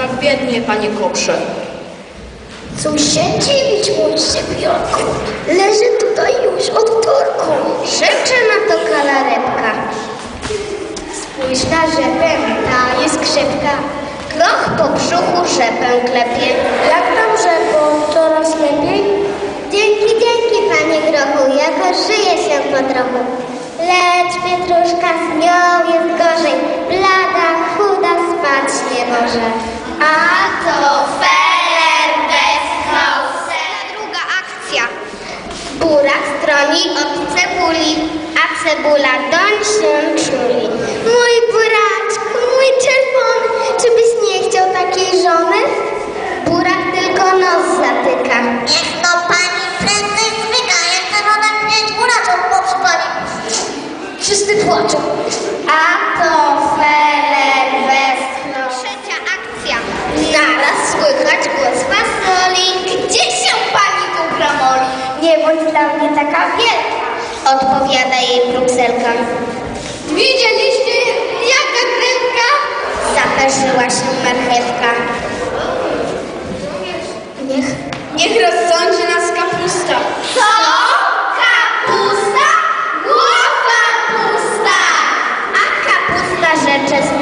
tak biednie, panie koprze. Dziwić, mój sypiorku. Leży tutaj już od wtorku. Szepcze na to kalaretka. Spójrz na rzepę, ta jest krzepka. Groch po brzuchu rzepę klepie. Jak tam rzepo, coraz lepiej? Dzięki, dzięki, panie Grochu, jakoś żyje się po trochu. Lecz Pietruszka z nią jest gorzej. Blada, chuda, spać nie może. A to feler westchnął. Druga akcja. Burak stroni od cebuli, a cebula doń się czuli. Mój buraczku, mój czerwony, czy byś nie chciał takiej żony? Burak tylko nos zatyka. Niech no pani prędzej zwyka, jak ten rodem mieć buraczą po pani. Wszyscy płaczą. A to feler Bądź dla mnie taka wielka. Odpowiada jej brukselka. Widzieliście, jaka krewka? Zaperzyła się marchewka. Niech, niech rozsądzi nas kapusta. Co? Kapusta? Głowa pusta! A kapusta rzecze smutnie.